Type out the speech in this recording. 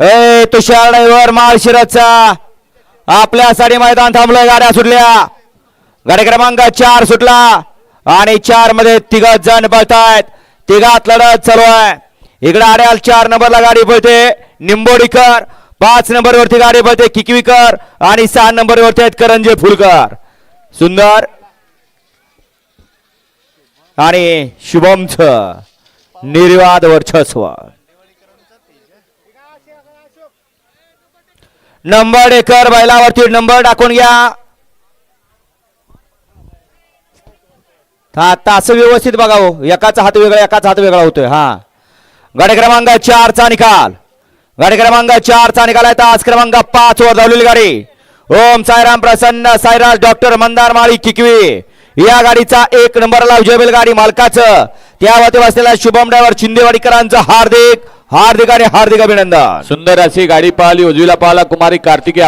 ए तुषार driver माळशिरसचा. आपल्यासाठी मैदान थांबलं गाड्या सुटल्या. गाडी क्रमांक चार सुटला. आणि चारमध्ये तिघ जण पळतायत. तिघात लढत चालू आहे. इकडे आड्याल चार नंबरला गाडी पळते. निंबोडीकर पाच नंबरवरती गाडी पळते किकवीकर आणि सहा नंबरवरती आहेत करंजे फुलकर. सुंदर. आणि शुभमच निर्वाद वर्चस्व. नंबर एकर बैलावरती नंबर टाकून घ्या. हा तास व्यवस्थित बघा हो. एकाचा हात वेगळा एकाचा हात वेगळा होतोय. हा. गाडी क्रमांक चारचा निकाल. गाडी क्रमांक चारचा निकाल आहे. तास क्रमांक पाच वर धावलेली गाडी. ओम साईराम प्रसन्न साईराज डॉक्टर मंदार माळी किकवी. या गाडीचा एक नंबरला विजयबेल गाडी मालकाचं. त्यावरती असलेल्या शुभम ड्रायव्हर शिंदेवाडीकरांचं हार्दिक हार्दिक आणि हार्दिक अभिनंदन. सुंदर अशी गाडी पाहिली. उजवीला पाहिला कुमारी कार्तिकी